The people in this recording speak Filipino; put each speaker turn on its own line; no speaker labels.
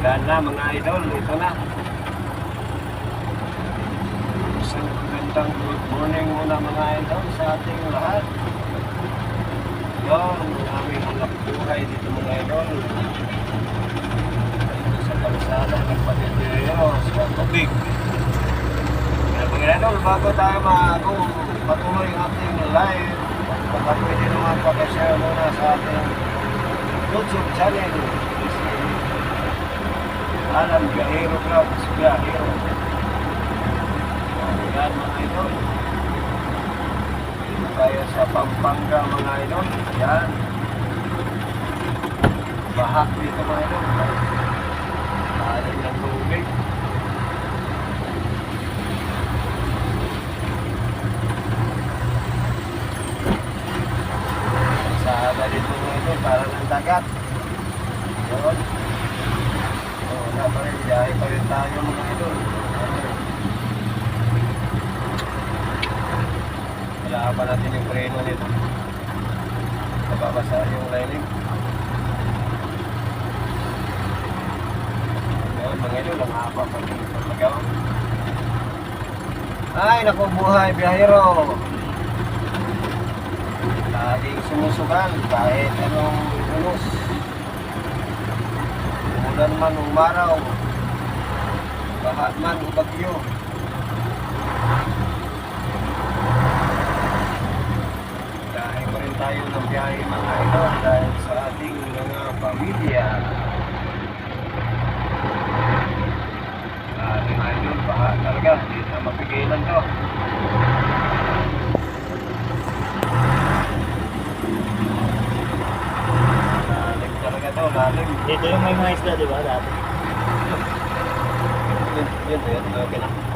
Na mga idol, ito na. Isang magandang good morning muna mga idol sa ating lahat. Ang aming anak buhay dito mga idol. Dito sa kalsada ng Patidero, sa tubig. Kaya mga idol, bago tayo mag patuloy ang ating live, baka pwede naman pakishare muna sa ating YouTube channel. Alam Gahero Vlogs, Gahero. Yan mga idol. Dito tayo sa Pampanga mga idol. Yan. Baha dito mga idol. Alam ng tubig. Sa dito mga idol, para ng dagat. Yun. Pa rin. Biyahe pa rin tayo mga idol. Wala pa natin yung preno nito. Nababasa yung lining. Yun, mga idol, ang haba pa rin ito magawa. Ay, naku buhay, biyahero. Laging sumusukan kahit anong Man umaraw. Bahat man o bagyo. Dahil pa rin tayo ng biyahe mga ito dahil sa ating mga pamilya. Ating idol, baha talaga. Hindi na mapigilan to. Talaga to, lalim.
Dito yung may mga isda, di ba? Dati.
Yun, yun, yun, okay na.